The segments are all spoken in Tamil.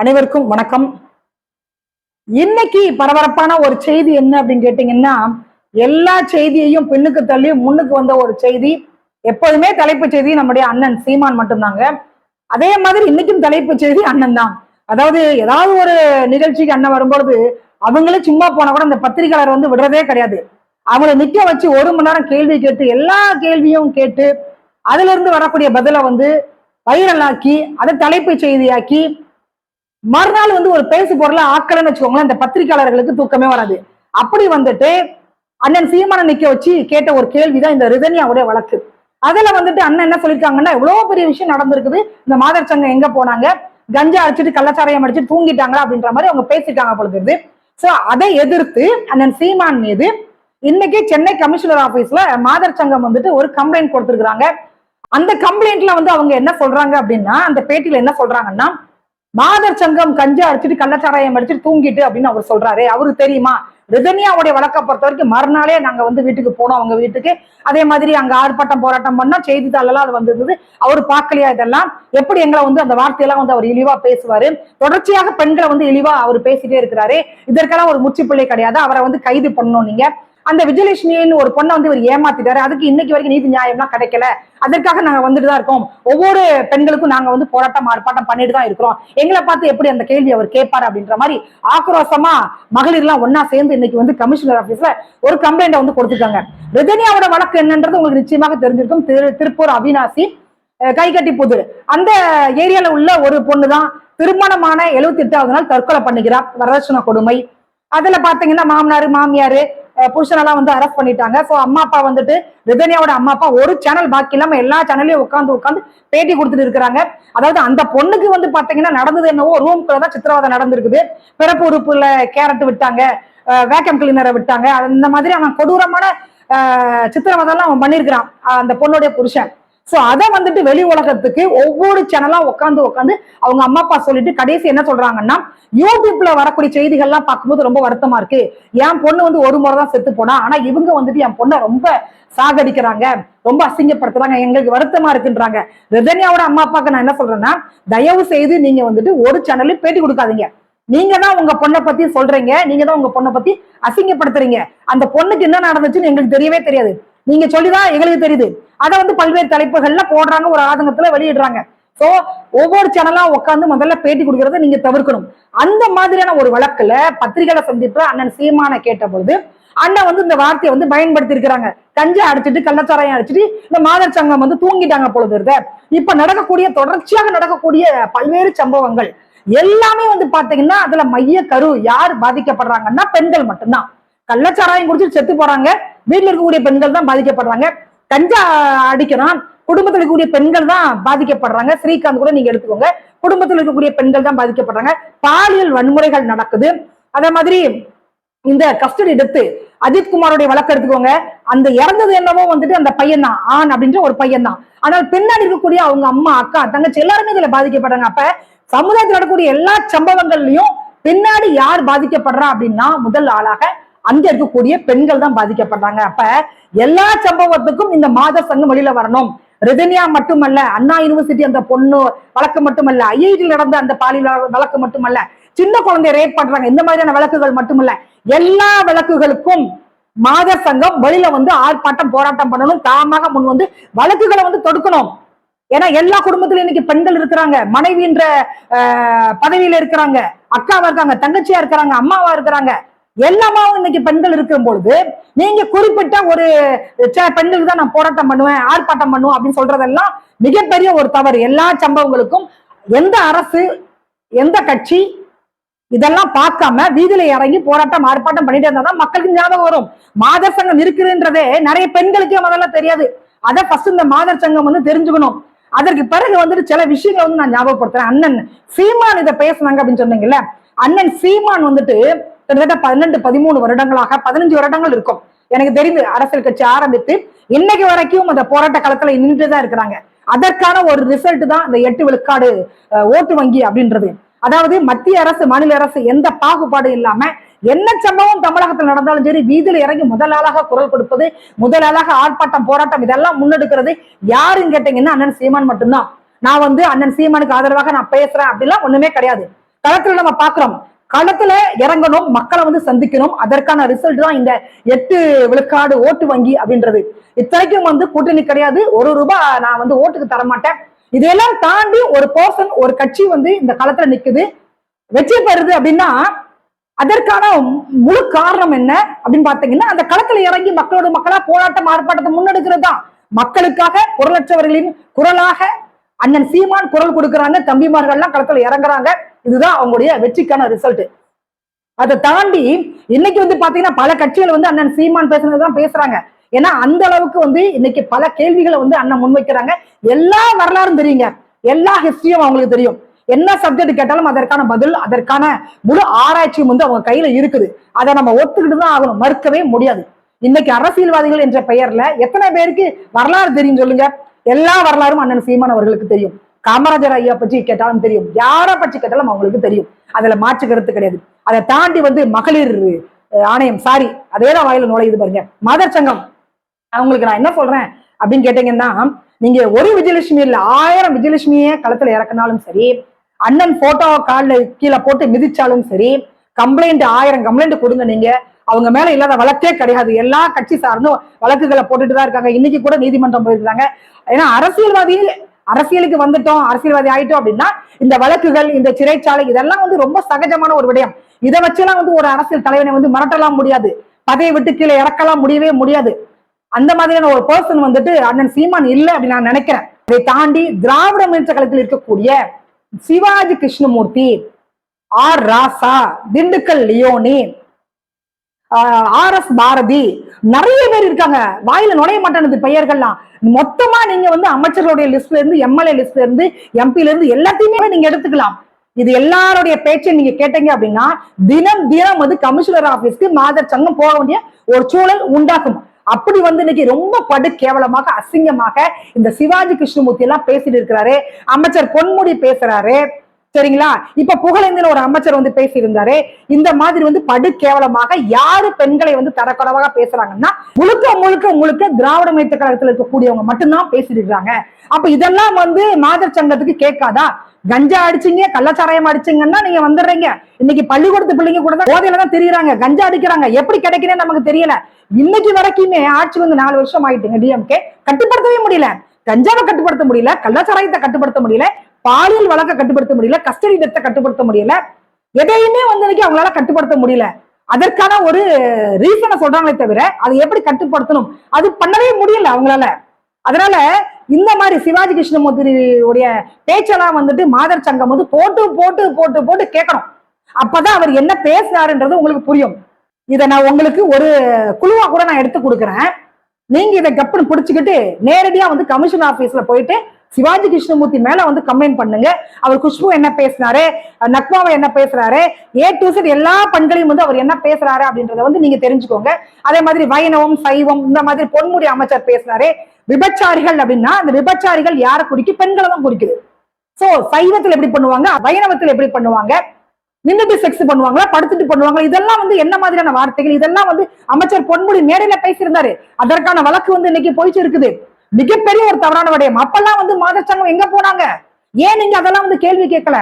அனைவருக்கும் வணக்கம். இன்னைக்கு பரபரப்பான ஒரு செய்தி என்ன அப்படின்னு கேட்டீங்கன்னா எல்லா செய்தியையும் பின்னுக்கு தள்ளி முன்னுக்கு வந்த ஒரு செய்தி. எப்போதுமே தலைப்பு செய்தி நம்முடைய அண்ணன் சீமான் மட்டும்தாங்க. அதே மாதிரி இன்னைக்கும் தலைப்பு செய்தி அண்ணன் தான். அதாவது ஏதாவது ஒரு நிகழ்ச்சிக்கு அண்ணன் வரும்பொழுது அவங்களே சும்மா போனா கூட அந்த பத்திரிகையாளர் வந்து விடுறதே கிடையாது. அவங்கள நிக்க வச்சு ஒரு மணி நேரம் கேள்வி கேட்டு எல்லா கேள்வியும் கேட்டு அதுல இருந்து வரக்கூடிய பதிலை வந்து வைரலாக்கி அதை தலைப்புச் செய்தியாக்கி மறுநாள் வந்து ஒரு பேசு பொருளை ஆக்கலன்னு வச்சுக்கோங்களேன் அந்த பத்திரிகையாளர்களுக்கு தூக்கமே வராது. அப்படி வந்துட்டு அண்ணன் சீமான நிக்க வச்சு கேட்ட ஒரு கேள்விதான் இந்த ரிதன்யாவுடைய வழக்கு. அதுல வந்துட்டு அண்ணன் என்ன சொல்லியிருக்காங்கன்னா எவ்வளவு பெரிய விஷயம் நடந்திருக்குது இந்த மாதர் சங்கம் எங்க போனாங்க கஞ்சா அடிச்சுட்டு கள்ளச்சாரையம் அடிச்சுட்டு தூங்கிட்டாங்களா அப்படின்ற மாதிரி அவங்க பேசிட்டாங்க பொழுது சோ அதை எதிர்த்து அண்ணன் சீமான் மீது இன்னைக்கு சென்னை கமிஷனர் ஆபீஸ்ல மாதர் சங்கம் வந்துட்டு ஒரு கம்ப்ளைண்ட் கொடுத்திருக்காங்க அந்த கம்ப்ளைண்ட்ல வந்து அவங்க என்ன சொல்றாங்க அப்படின்னா அந்த பேட்டியில என்ன சொல்றாங்கன்னா மாதர் சங்கம் கஞ்சா அடிச்சுட்டு கள்ளச்சாராயம் அடிச்சுட்டு தூங்கிட்டு அப்படின்னு அவர் சொல்றாரு. அவருக்கு தெரியுமா? ரிதன்யாவுடைய வழக்கை பொறுத்த வரைக்கும் மறுநாளே நாங்க வந்து வீட்டுக்கு போனோம் அவங்க வீட்டுக்கு. அதே மாதிரி அங்க ஆர்ப்பாட்டம் போராட்டம் பண்ணா செய்தித்தாளெல்லாம் அது வந்திருந்தது. அவர் பார்க்கலையா இதெல்லாம்? எப்படி எங்களை வந்து அந்த வார்த்தையெல்லாம் வந்து அவர் இழிவா பேசுவாரு? தொடர்ச்சியாக பெண்களை வந்து இழிவா அவர் பேசிட்டே இருக்கிறாரு. இதற்கெல்லாம் ஒரு முற்றுப்புள்ளி கிடையாது. அவரை வந்து கைது பண்ணணும் நீங்க. அந்த விஜயலட்சுமின்னு ஒரு பொண்ணை வந்து இவர் ஏமாத்திட்டாரு. அதுக்கு இன்னைக்கு வரைக்கும் நீதி நியாயம்லாம் கிடைக்கல. அதற்காக நாங்க வந்துட்டு தான் இருக்கோம். ஒவ்வொரு பெண்களுக்கும் நாங்க வந்து போராட்டம் ஆர்ப்பாட்டம் பண்ணிட்டு தான் இருக்கிறோம். எங்களை பார்த்து எப்படி அந்த கேள்வி அவர் கேட்பாரு அப்படின்ற மாதிரி ஆக்ரோஷமா மகளிர் எல்லாம் ஒன்னா சேர்ந்து இன்னைக்கு வந்து கமிஷனர் ஆபீஸ்ல ஒரு கம்ப்ளைண்ட் வந்து கொடுத்துருக்காங்க. ரஜினியாவோட வழக்கு என்னன்றது உங்களுக்கு நிச்சயமாக தெரிஞ்சிருக்கும். திரு திருப்பூர் அவினாசி கை கைகட்டி புதிர். அந்த ஏரியால உள்ள ஒரு பொண்ணு தான் திருமணமான எழுபத்தி எட்டாவது நாள் தற்கொலை பண்ணிக்கிறார் வரதட்சணை கொடுமை. அதுல பாத்தீங்கன்னா மாமனாரு மாமியாரு புருஷனெல்லாம் வந்து அரெஸ்ட் பண்ணிட்டாங்க. ஸோ அம்மா அப்பா வந்துட்டு ரிதன்யாவோட அம்மா அப்பா ஒரு சேனல் பாக்கி இல்லாம எல்லா சேனல்லையும் உட்காந்து உட்காந்து பேட்டி கொடுத்துட்டு இருக்கிறாங்க. அதாவது அந்த பொண்ணுக்கு வந்து பாத்தீங்கன்னா நடந்தது என்னவோ ரூம்குள்ள தான் சித்திரவதை நடந்திருக்குது. பிறப்பு உறுப்புல கேரட் விட்டாங்க. வேக்கம் கிளீனரை விட்டாங்க. அந்த மாதிரி அவன் கொடூரமான அஹ், அவன் பண்ணியிருக்கிறான். அந்த பொண்ணுடைய புருஷன். சோ அதை வந்துட்டு வெளி உலகத்துக்கு ஒவ்வொரு சேனலா உட்காந்து உட்காந்து அவங்க அம்மா அப்பா சொல்லிட்டு கடைசி என்ன சொல்றாங்கன்னா யூடியூப்ல வரக்கூடிய செய்திகள்லாம் பார்க்கும்போது ரொம்ப வருத்தமா இருக்கு. என் பொண்ணு வந்து ஒரு முறை தான் செத்து போனா ஆனா இவங்க வந்துட்டு என் பொண்ணை ரொம்ப சாகடிக்கிறாங்க ரொம்ப அசிங்கப்படுத்துறாங்க எங்களுக்கு வருத்தமா இருக்குன்றாங்க. ரிதன்யாவோட அம்மா அப்பாக்கு நான் என்ன சொல்றேன்னா தயவு செய்து நீங்க வந்துட்டு ஒரு சேனல்லையும் பேட்டி கொடுக்காதீங்க. நீங்க தான் உங்க பொண்ணை பத்தி சொல்றீங்க நீங்க தான் உங்க பொண்ணை பத்தி அசிங்கப்படுத்துறீங்க. அந்த பொண்ணுக்கு என்ன நடந்துச்சுன்னு எங்களுக்கு தெரியவே தெரியாது. நீங்க சொல்லிதான் எங்களுக்கு தெரியுது. அதை வந்து பல்வேறு தலைப்புகள்ல போடுறாங்க ஒரு ஆதங்கத்துல வெளியிடுறாங்க. ஸோ ஒவ்வொரு சேனலா உட்காந்து முதல்ல பேட்டி கொடுக்கறத நீங்க தவிர்க்கணும். அந்த மாதிரியான ஒரு வழக்குல பத்திரிகைகளை சந்திப்பு அண்ணன் சீமான கேட்ட பொழுது அண்ணன் வந்து இந்த வார்த்தையை வந்து பயன்படுத்தி இருக்கிறாங்க கஞ்சா அடிச்சிட்டு கள்ளச்சாராயம் அடிச்சிட்டு இந்த மாதர் சங்கம் வந்து தூங்கிட்டாங்க பொழுது இருக்க. இப்ப நடக்கக்கூடிய தொடர்ச்சியாக நடக்கக்கூடிய பல்வேறு சம்பவங்கள் எல்லாமே வந்து பாத்தீங்கன்னா அதுல மைய கரு யார் பாதிக்கப்படுறாங்கன்னா பெண்கள் மட்டும்தான். கள்ளச்சாராயம் குடிச்சு செத்து போறாங்க. வீட்டில் இருக்கக்கூடிய பெண்கள் தான் பாதிக்கப்படுறாங்க. கஞ்சா அடிக்கிறான் குடும்பத்தில் இருக்கக்கூடிய பெண்கள் தான் பாதிக்கப்படுறாங்க. ஸ்ரீகாந்த் கூட நீங்க எடுத்துக்கோங்க. குடும்பத்தில் இருக்கக்கூடிய பெண்கள் தான் பாதிக்கப்படுறாங்க. பாலியல் வன்முறைகள் நடக்குது. அதே மாதிரி இந்த கஸ்டடி எடுத்து அஜித்குமாரோடைய வழக்கு எடுத்துக்கோங்க. அந்த இறந்தது என்னவோ வந்துட்டு அந்த பையன் தான் ஆண் அப்படின்ற ஒரு பையன் தான் ஆனால் பின்னாடி இருக்கக்கூடிய அவங்க அம்மா அக்கா தங்கச்சி எல்லாருமே இதுல பாதிக்கப்படுறாங்க. அப்ப சமுதாயத்தில் நடக்கக்கூடிய எல்லா சம்பவங்கள்லயும் பின்னாடி யார் பாதிக்கப்படுறா அப்படின்னா முதல் ஆளாக அங்க இருக்கக்கூடிய பெண்கள் தான் பாதிக்கப்படுறாங்க. அப்ப எல்லா சம்பவத்துக்கும் இந்த மாத சங்கம் வெளியில வரணும். ரெதனியா மட்டுமல்ல அண்ணா யூனிவர்சிட்டி அந்த பொண்ணு வழக்கு மட்டுமல்ல ஐஐடியில் நடந்த அந்த பாலியல் வழக்கு மட்டுமல்ல சின்ன குழந்தைய ரேப் பண்றாங்க. இந்த மாதிரியான வழக்குகள் மட்டுமல்ல எல்லா வழக்குகளுக்கும் மாதர் சங்கம் வெளியில வந்து ஆர்ப்பாட்டம் போராட்டம் பண்ணணும். தாமாக முன் வந்து வழக்குகளை வந்து தொடுக்கணும். ஏன்னா எல்லா குடும்பத்திலும் இன்னைக்கு பெண்கள் இருக்கிறாங்க. மனைவின்ற ஆஹ், பதவியில இருக்கிறாங்க. அக்காவா இருக்காங்க தங்கச்சியா இருக்கிறாங்க அம்மாவா இருக்கிறாங்க. எல்லாமாவும் இன்னைக்கு பெண்கள் இருக்கும் பொழுது நீங்க குறிப்பிட்ட ஒரு சில பெண்களுக்கு தான் நான் போராட்டம் பண்ணுவேன் ஆர்ப்பாட்டம் பண்ணுவேன் அப்படின்னு சொல்றதெல்லாம் மிகப்பெரிய ஒரு தவறு. எல்லா சம்பவங்களுக்கும் எந்த அரசு எந்த கட்சி இதெல்லாம் பார்க்காம வீதியில இறங்கி போராட்டம் ஆர்ப்பாட்டம் பண்ணிட்டு இருந்தா தான் மக்களுக்கு ஞாபகம் வரும். மாதர் சங்கம் இருக்குன்றதே நிறைய பெண்களுக்கே முதல்ல தெரியாது. அதை ஃபர்ஸ்ட் இந்த மாதர் சங்கம் வந்து தெரிஞ்சுக்கணும். அதற்கு பிறகு வந்துட்டு சில விஷயங்களை வந்து நான் ஞாபகப்படுத்துறேன். அண்ணன் சீமான் இதை பேசுனாங்க அப்படின்னு சொன்னீங்கல்ல? அண்ணன் சீமான் வந்துட்டு கிட்டத்தட்ட பன்னெண்டு பதிமூணு வருடங்களாக பதினஞ்சு வருடங்கள் இருக்கும். எனக்கு தெரிந்து அரசியல் கட்சி ஆரம்பித்து இன்னைக்கு வரைக்கும் அந்த போராட்ட களத்துல நின்றுட்டு தான் இருக்கிறாங்க. அதற்கான ஒரு ரிசல்ட் தான் இந்த எட்டு விழுக்காடு ஓட்டு வங்கி அப்படின்றது. அதாவது மத்திய அரசு மாநில அரசு எந்த பாகுபாடு இல்லாம என்ன சம்பவம் தமிழகத்தில் நடந்தாலும் சரி வீதியில இறங்கி முதல் குரல் கொடுப்பது முதல் ஆர்ப்பாட்டம் போராட்டம் இதெல்லாம் முன்னெடுக்கிறது யாருன்னு கேட்டீங்கன்னா அண்ணன் சீமான் மட்டும்தான். நான் வந்து அண்ணன் சீமானுக்கு ஆதரவாக நான் பேசுறேன் அப்படிலாம் ஒண்ணுமே கிடையாது. களத்துல நம்ம பாக்குறோம். களத்துல இறங்கணும் மக்களை வந்து சந்திக்கணும். அதற்கான ரிசல்ட் தான் இந்த எட்டு விழுக்காடு ஓட்டு வங்கி அப்படின்றது. இத்தனைக்கும் வந்து கூட்டணி கிடையாது. ஒரு ரூபாய் நான் வந்து ஓட்டுக்கு தர மாட்டேன் இதையெல்லாம் தாண்டி ஒரு பர்சன் ஒரு கட்சி வந்து இந்த களத்துல நிக்குது. வெற்றி பெறுது அப்படின்னா அதற்கான முழு காரணம் என்ன அப்படின்னு பாத்தீங்கன்னா அந்த களத்துல இறங்கி மக்களோட மக்களா போராட்டம் ஆர்ப்பாட்டத்தை முன்னெடுக்கிறது தான் மக்களுக்காக குரலற்றவர்களின் குரலாக அண்ணன் சீமான் குரல் கொடுக்கறாங்க தம்பிமார்கள்லாம் களத்துல இறங்குறாங்க. இதுதான் அவங்களுடைய வெற்றிக்கான ரிசல்ட் அதை தாண்டி இன்னைக்கு வந்து பாத்தீங்கன்னா பல கட்சிகள் வந்து அண்ணன் சீமான் பேசுனதுதான் பேசுறாங்க. ஏன்னா அந்த அளவுக்கு வந்து இன்னைக்கு பல கேள்விகளை வந்து அண்ணன் முன்வைக்கிறாங்க. எல்லா வரலாறும் தெரியுங்க. எல்லா ஹிஸ்டரியும் அவங்களுக்கு தெரியும். என்ன சப்ஜெக்ட் கேட்டாலும் அதற்கான பதில் அதற்கான முழு ஆராய்ச்சியும் வந்து அவங்க கையில இருக்குது. அதை நம்ம ஒத்துக்கிட்டு தான் ஆகணும். மறுக்கவே முடியாது. இன்னைக்கு அரசியல்வாதிகள் என்ற பெயர்ல எத்தனை பேருக்கு வரலாறு தெரியும் சொல்லுங்க. எல்லா வரலாறும் அண்ணன் சீமான் அவர்களுக்கு தெரியும். காமராஜர் ஐயா பற்றி கேட்டாலும் தெரியும். யாரை பற்றி கேட்டாலும் அவங்களுக்கு தெரியும். அதுல மாற்று கருத்து கிடையாது. அதை தாண்டி வந்து மகளிர் ஆணையம் சாரி அதே தான் வாயில நுழையுது பாருங்க. மதர் சங்கம். அவங்களுக்கு நான் என்ன சொல்றேன் அப்படின்னு கேட்டீங்கன்னா நீங்க ஒரு விஜயலட்சுமி இல்ல ஆயிரம் விஜயலட்சுமியே களத்துல இறக்குனாலும் சரி அண்ணன் போட்டோ காலில் கீழே போட்டு மிதிச்சாலும் சரி கம்ப்ளைண்ட் ஆயிரம் கம்ப்ளைண்ட் கொடுங்க நீங்க. அவங்க மேல இல்லாத வழக்கே கிடையாது. எல்லா கட்சி சார்ந்தும் வழக்குகளை போட்டுட்டு தான் இருக்காங்க. இன்னைக்கு கூட நீதிமன்றம் போயிருக்காங்க ஏன்னா அரசியல்வாதி அரசியலுக்கு வந்துட்டோம் அரசியல்வாதி ஆயிட்டோம் அப்படின்னா இந்த வழக்குகள் இந்த சிறைச்சாலை இதெல்லாம் வந்து ரொம்ப சகஜமான ஒரு விடயம். இதை வச்செல்லாம் வந்து ஒரு அரசியல் தலைவனை வந்து மிரட்டலாம் முடியாது. பதவியை விட்டு கீழே இறக்கலாம் முடியவே முடியாது. அந்த மாதிரியான ஒரு பர்சன் வந்துட்டு அண்ணன் சீமான் இல்லை அப்படின்னு நான் நினைக்கிறேன். அதை தாண்டி திராவிட முன்னேற்ற கழகத்தில் இருக்கக்கூடிய Sivaji Krishnamurthy R Raja Dindigul Leoni R S Bharathi. நிறைய பேர் இருக்காங்க. வாயில நுழைய மாட்டேனது பெயர்கள்லாம். மொத்தமா நீங்க வந்து அமைச்சர்களுடைய லிஸ்ட்ல இருந்து எம்எல்ஏ லிஸ்ட்ல இருந்து எம்பில இருந்து எல்லாத்தையுமே நீங்க எடுத்துக்கலாம். இது எல்லாருடைய பேச்சை நீங்க கேட்டீங்க அப்படின்னா தினம் தினம் வந்து கமிஷனர் ஆபீஸ்க்கு மாதர் சங்கம் போக வேண்டிய ஒரு சூழல் உண்டாகும். அப்படி வந்து இன்னைக்கு ரொம்ப படு கேவலமாக அசிங்கமாக இந்த சிவாஜி கிருஷ்ணமூர்த்தி எல்லாம் பேசிட்டு இருக்கிறாரு. அமைச்சர் பொன்முடி பேசுறாரு. சரிங்களா? இப்ப புகழேந்தின் ஒரு அமைச்சர் வந்து பேசியிருந்தாரு. இந்த மாதிரி வந்து படு கேவலமாக யாரு பெண்களை வந்து தரக்குறவாக பேசுறாங்கன்னா முழுக்க முழுக்க முழுக்க திராவிட மைத்த கழகத்தில் இருக்கக்கூடியவங்க மட்டும்தான் பேசிட்டு அப்ப இதெல்லாம் வந்து மாதர் சங்கத்துக்கு கேட்காதா? கஞ்சா அடிச்சீங்க கள்ளச்சாராயம் அடிச்சீங்கன்னா நீங்க வந்துடுறீங்க. இன்னைக்கு பள்ளிக்கூடத்து பிள்ளைங்க கூட தான் போதையில தான் தெரியுறாங்க கஞ்சா அடிக்கிறாங்க. எப்படி கிடைக்குதுன்னு நமக்கு தெரியல. இன்னைக்கு வரைக்குமே ஆட்சி வந்து நாலு வருஷம் ஆயிட்டுங்க டிஎம்கே கட்டுப்படுத்தவே முடியல. கஞ்சாவை கட்டுப்படுத்த முடியல கள்ளச்சாராயத்தை கட்டுப்படுத்த முடியல. பாலியல் வழக்க கட்டுப்படுத்த முடியல கஸ்டடி டெத்தை கட்டுப்படுத்த முடியல. எதையுமே வந்து இன்னைக்கு அவங்களால கட்டுப்படுத்த முடியல. அதற்கான ஒரு ரீசனை சொல்றாங்களே தவிர அதை எப்படி கட்டுப்படுத்தணும்? அது பண்ணவே முடியல அவங்களால. அதனால இந்த மாதிரி சிவாஜி கிருஷ்ணமூர்த்தியுடைய பேச்செல்லாம் வந்துட்டு மாதர் சங்கம் வந்து போட்டு போட்டு போட்டு போட்டு கேட்கணும். அப்பதான் அவர் என்ன பேசுறாருன்றது உங்களுக்கு புரியும். இதை நான் உங்களுக்கு ஒரு குழுவா கூட நான் எடுத்து கொடுக்குறேன். நீங்க இதை கப்புன்னு பிடிச்சிக்கிட்டு நேரடியா வந்து கமிஷன் ஆபீஸ்ல போயிட்டு சிவாஜி கிருஷ்ணமூர்த்தி மேல வந்து கம்ப்ளைண்ட் பண்ணுங்க. அவர் குஷ்பு என்ன பேசினாரு நக்மாவை என்ன பேசுறாரு? ஏ டு செட் எல்லா பெண்களையும் வந்து அவர் என்ன பேசுறாரு அப்படின்றத வந்து நீங்க தெரிஞ்சுக்கோங்க. அதே மாதிரி வைணவம் சைவம் இந்த மாதிரி பொன்முடி அமைச்சர் பேசினாரு விபச்சாரிகள் அப்படின்னா அந்த விபச்சாரிகள் யாரை குறிக்கு? பெண்களை தான் குறிக்குது. சோ சைவத்துல எப்படி பண்ணுவாங்க? வைணவத்துல எப்படி பண்ணுவாங்க? நின்றுட்டு செக்ஸ் பண்ணுவாங்களா? படுத்துட்டு பண்ணுவாங்களா? இதெல்லாம் வந்து என்ன மாதிரியான வார்த்தைகள்? இதெல்லாம் வந்து அமைச்சர் பொன்முடி மேடையில பேசியிருந்தாரு. அதற்கான வழக்கு வந்து இன்னைக்கு போயிட்டு இருக்குது. மிகப்பெரிய ஒரு தவறான விடயம். அப்பெல்லாம் வந்து மாத சங்கம் எங்க போனாங்க? ஏன் நீங்க அதெல்லாம் வந்து கேள்வி கேட்கல?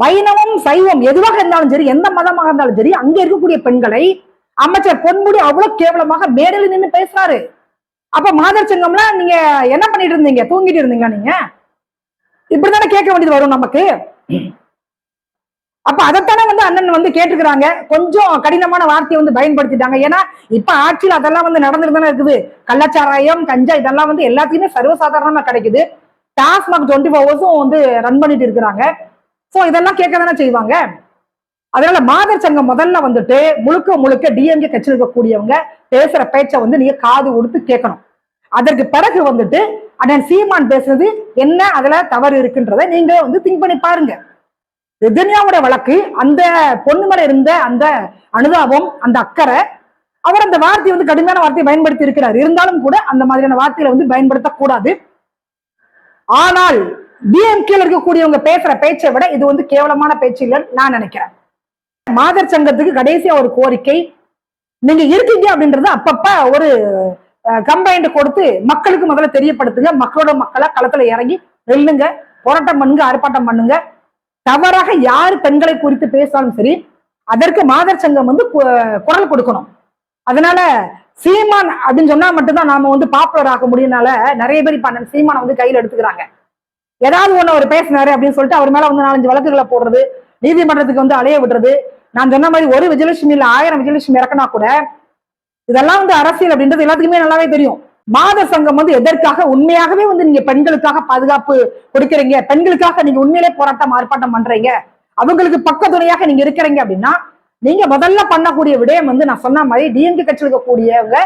வைணவம் சைவம் எதுவாக இருந்தாலும் சரி எந்த மதமாக இருந்தாலும் சரி அங்க இருக்கக்கூடிய பெண்களை அமைச்சர் பொன்முடி அவ்வளவு கேவலமாக மேடையில் நின்னு பேசுறாரு. அப்ப மாதர் சங்கம்லாம் நீங்க என்ன பண்ணிட்டு இருந்தீங்க? தூங்கிட்டு இருந்தீங்க நீங்க? இப்படிதானே கேட்க வேண்டியது வரும் நமக்கு. அப்ப அதைத்தானே வந்து அண்ணன் வந்து கேட்டுக்கிறாங்க கொஞ்சம் கடினமான வார்த்தையை வந்து பயன்படுத்திட்டாங்க. ஏன்னா இப்ப ஆட்சியில் அதெல்லாம் வந்து நடந்துட்டு தானே இருக்குது. கள்ளச்சாராயம் கஞ்சா இதெல்லாம் வந்து எல்லாத்தையுமே சர்வசாதாரணமா கிடைக்குது. டாஸ்மாக் டுவெண்ட்டி ஃபோர் ஹவர்ஸும் வந்து ரன் பண்ணிட்டு இருக்கிறாங்க. ஸோ இதெல்லாம் கேட்க தானே செய்வாங்க? அதனால மாதர் சங்கம் முதல்ல வந்துட்டு முழுக்க முழுக்க டிஎம்கே கட்சியில் இருக்கக்கூடியவங்க பேசுற பேச்சை வந்து நீங்க காது கொடுத்து கேட்கணும். அதற்கு பிறகு வந்துட்டு அண்ணன் சீமான் பேசுறது என்ன அதுல தவறு இருக்குன்றதை நீங்க வந்து திங்க் பண்ணி பாருங்க. ரிதன்யாவோட வழக்கு அந்த பொண்ணு மேல இருந்த அந்த அனுதாபம் அந்த அக்கறை அவர் அந்த வார்த்தையை வந்து கடுமையான வார்த்தையை பயன்படுத்தி இருக்கிறார். இருந்தாலும் கூட அந்த மாதிரியான வார்த்தைகளை வந்து பயன்படுத்தக்கூடாது ஆனால் டிஎம்கேல இருக்கக்கூடியவங்க பேசுற பேச்சை விட இது வந்து கேவலமான பேச்சு இல்லைன்னு நான் நினைக்கிறேன். மாதர் சங்கத்துக்கு கடைசியா ஒரு கோரிக்கை நீங்க இருக்கீங்க அப்படின்றத அப்பப்ப ஒரு கம்பைண்ட் கொடுத்து மக்களுக்கு முதல்ல தெரியப்படுத்துங்க. மக்களோட மக்களா களத்துல இறங்கி நெல்லுங்க போராட்டம் பண்ணுங்க ஆர்ப்பாட்டம் பண்ணுங்க. தவறாக யார் பெண்களை குறித்து பேசினாலும் சரி அதற்கு மாதர் சங்கம் வந்து கு- குரல் கொடுக்கணும். அதனால சீமான் அப்படின்னு சொன்னா மட்டும்தான் நாம வந்து பாப்புலர் ஆக முடியும்னால நிறைய பேர் இப்ப அண்ணன் சீமானை வந்து கையில் எடுத்துக்கிறாங்க. ஏதாவது ஒண்ணு அவர் பேசினாரு அப்படின்னு சொல்லிட்டு அவர் மேல வந்து நாலஞ்சு வழக்குகளை போடுறது நீதிமன்றத்துக்கு வந்து அலைய விடுறது. நான் சொன்ன மாதிரி ஒரு விஜயலட்சுமி இல்ல ஆயிரம் விஜயலட்சுமி இறக்கினா கூட இதெல்லாம் வந்து அரசியல் அப்படின்றது எல்லாத்துக்குமே நல்லாவே தெரியும். மாத சங்கம் வந்து எதற்காக? உண்மையாகவே வந்து நீங்க பெண்களுக்காக பாதுகாப்பு கொடுக்கறீங்க. பெண்களுக்காக நீங்க உண்மையிலே போராட்டம் ஆர்ப்பாட்டம் பண்றீங்க. அவங்களுக்கு பக்க துணையாக நீங்க இருக்கிறீங்க அப்படின்னா நீங்க முதல்ல பண்ணக்கூடிய விடயம் வந்து நான் சொன்ன மாதிரி டிஎம்கே கட்சியில் இருக்கக்கூடியவங்க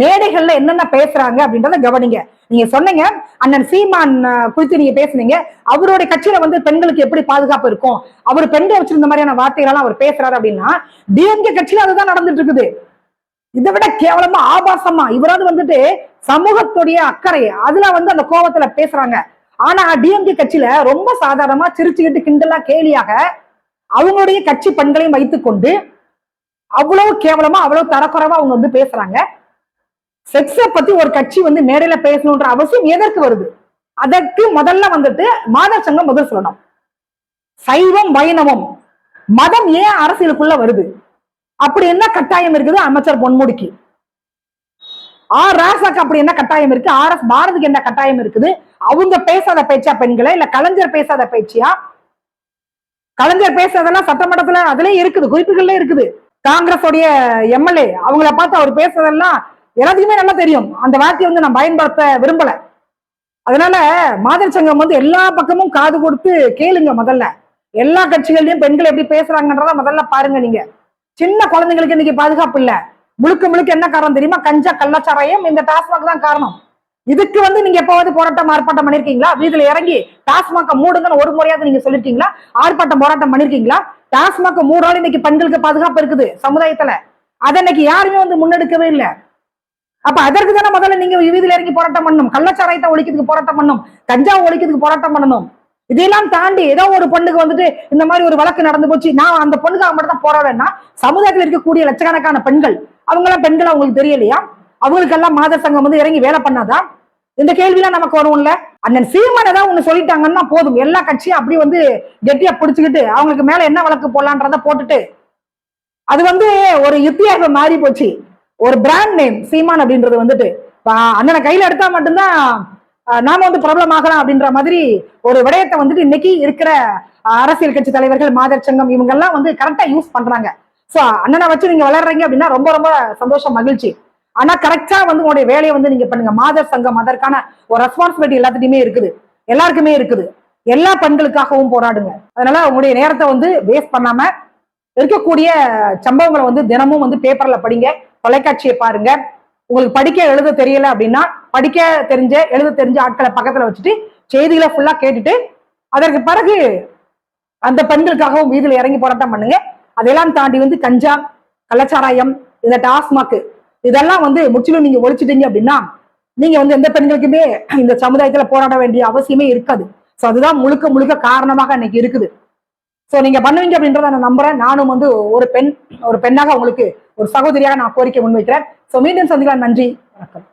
மேடைகள்ல என்னென்ன பேசுறாங்க அப்படின்றத கவனிங்க. நீங்க சொன்னீங்க அண்ணன் சீமான் குறித்து நீங்க பேசுனீங்க. அவருடைய கட்சியில வந்து பெண்களுக்கு எப்படி பாதுகாப்பு இருக்கும்? அவர் பெண்கள் வச்சிருந்த மாதிரியான வார்த்தைகள் அவர் பேசுறாரு அப்படின்னா டிஎம்கே கட்சியில அதுதான் நடந்துட்டு இருக்குது. இதை விட கேவலமா ஆபாசமா இவராவது வந்துட்டு சமூகத்துடைய அக்கறை அதுல வந்து அந்த கோபத்துல பேசுறாங்க. ஆனா டிஎம்கே கட்சியில ரொம்ப சாதாரணமா சிரிச்சுக்கிட்டு கிண்டலா கேலியாக அவங்களுடைய கட்சி பெண்களையும் வைத்துக்கொண்டு அவ்வளவு கேவலமா அவ்வளவு தரக்குறைவா அவங்க வந்து பேசுறாங்க. செக்ஸ பத்தி ஒரு கட்சி வந்து மேடையில பேசணுன்ற அவசியம் எதற்கு வருது? அதற்கு முதல்ல வந்துட்டு மாதர் சங்கம் முதல் சொல்லணும். சைவம் வைணவம். மதம் ஏன் அரசியலுக்குள்ள வருது? அப்படி என்ன கட்டாயம் இருக்குது? அமைச்சர் பொன்முடிக்கு. ஆர். ராசாக்கு அப்படி என்ன கட்டாயம் இருக்கு? ஆர். எஸ். பாரதிக்கு என்ன கட்டாயம் இருக்குது? அவங்க பேசாத பேச்சா பெண்களை? இல்ல கலைஞர் பேசாத பேச்சியா? கலைஞர் பேசுறதெல்லாம் சட்டமன்றத்துல அதுலயும் இருக்குது குறிப்புகள்ல இருக்குது. காங்கிரஸ் உடைய எம்எல்ஏ அவங்கள பார்த்து அவர் பேசுறதெல்லாம் எல்லாத்துக்குமே நல்லா தெரியும். அந்த வார்த்தையை வந்து நான் பயன்படுத்த விரும்பல. அதனால மாதர் சங்கம் வந்து எல்லா பக்கமும் காது கொடுத்து கேளுங்க முதல்ல. எல்லா கட்சிகள்லயும் பெண்கள் எப்படி பேசுறாங்கன்றத முதல்ல பாருங்க நீங்க. சின்ன குழந்தைங்களுக்கு இன்னைக்கு பாதுகாப்பு இல்ல. முழுக்க முழுக்க என்ன காரணம் தெரியுமா? கஞ்சா கள்ளச்சாராயம் இந்த டாஸ்மாக் தான் காரணம். இதுக்கு வந்து நீங்க எப்பவாவது போராட்டம் ஆர்ப்பாட்டம் பண்ணிருக்கீங்களா? வீதியில இறங்கி டாஸ்மாக மூடுங்கன்னு ஒரு முறையாவது நீங்க சொல்லிருக்கீங்களா? ஆர்ப்பாட்டம் போராட்டம் பண்ணிருக்கீங்களா? டாஸ்மாக மூடாலும் இன்னைக்கு பெண்களுக்கு பாதுகாப்பு இருக்குது சமுதாயத்துல. அதை இன்னைக்கு யாருமே வந்து முன்னெடுக்கவே இல்லை. அப்ப அதற்கு தானே முதல்ல நீங்க வீதியில இறங்கி போராட்டம் பண்ணணும் கள்ளச்சாராயத்தை ஒழிக்கிறதுக்கு போராட்டம் பண்ணணும் கஞ்சாவை ஒழிக்கிறதுக்கு போராட்டம் பண்ணணும். இதையெல்லாம் தாண்டி ஏதோ ஒரு பொண்ணுக்கு வந்துட்டு இந்த மாதிரி ஒரு வழக்கு நடந்து போச்சு. நான் அந்த பொண்ணுக்காக மட்டும் தான் போராடனா சமுதாயத்தில் இருக்கக்கூடிய லட்சக்கணக்கான பெண்கள் அவங்க எல்லாம் பெண்கள் அவங்களுக்கு தெரியலையா? அவங்களுக்கெல்லாம் மாதர் சங்கம் வந்து இறங்கி வேலை பண்ணாதா? இந்த கேள்விலாம் நமக்கு வரும்ல? அண்ணன் சீமான் ஏதாவது ஒண்ணு சொல்லிட்டாங்கன்னா போதும். எல்லா கட்சியும் அப்படி வந்து கெட்டியா பிடிச்சுக்கிட்டு அவங்களுக்கு மேல என்ன வழக்கு போடலான்றத போட்டுட்டு அது வந்து ஒரு யுத்தியாக மாறி போச்சு ஒரு பிராண்ட் நேம் சீமான் அப்படின்றது வந்துட்டு. அண்ணனை கையில எடுத்தா மட்டும்தான் நாம வந்து ப்ராப்ளம் ஆகலாம் அப்படின்ற மாதிரி ஒரு விடயத்தை வந்துட்டு இன்னைக்கு இருக்கிற அரசியல் கட்சி தலைவர்கள் மாதர் சங்கம் இவங்க எல்லாம் வந்து கரெக்டா யூஸ் பண்றாங்க. சோ அண்ணனை வச்சு நீங்க வளர்றீங்க அப்படின்னா ரொம்ப ரொம்ப சந்தோஷம் மகிழ்ச்சி. ஆனா கரெக்டா வந்து உங்களுடைய வேலையை வந்து நீங்க பண்ணுங்க. மாதர் சங்கம் அதற்கான ஒரு ரெஸ்பான்சிபிலிட்டி எல்லாத்துக்குமே இருக்குது. எல்லாருக்குமே இருக்குது. எல்லா பெண்களுக்காகவும் போராடுங்க. அதனால உங்களுடைய நேரத்தை வந்து வேஸ்ட் பண்ணாம இருக்கக்கூடிய சம்பவங்களை வந்து தினமும் வந்து பேப்பர்ல படிங்க. தொலைக்காட்சியை பாருங்க. உங்களுக்கு படிக்க எழுத தெரியல அப்படின்னா படிக்க தெரிஞ்ச எழுத தெரிஞ்ச ஆட்களை பக்கத்துல வச்சுட்டு செய்திகளை ஃபுல்லா கேட்டுட்டு அதற்கு பிறகு அந்த பெண்களுக்காகவும் வீதியில் இறங்கி போராட்டம் பண்ணுங்க. அதெல்லாம் தாண்டி வந்து கஞ்சா கள்ளச்சாராயம் இந்த டாஸ்மாக் இதெல்லாம் வந்து முற்றிலும் நீங்க ஒழிச்சிட்டீங்க அப்படின்னா நீங்க வந்து எந்த பெண்களுக்குமே இந்த சமுதாயத்துல போராட வேண்டிய அவசியமே இருக்காது. சோ அதுதான் முழுக்க முழுக்க காரணமாக இன்னைக்கு இருக்குது. சோ நீங்க பண்ணுவீங்க அப்படின்றத நான் நம்புறேன். நானும் வந்து ஒரு பெண் ஒரு பெண்ணாக உங்களுக்கு ஒரு சகோதரியாக நான் கோரிக்கை முன்வைக்கிறேன். சோ மீண்டும் சந்திக்கலாம். நன்றி. வணக்கம்.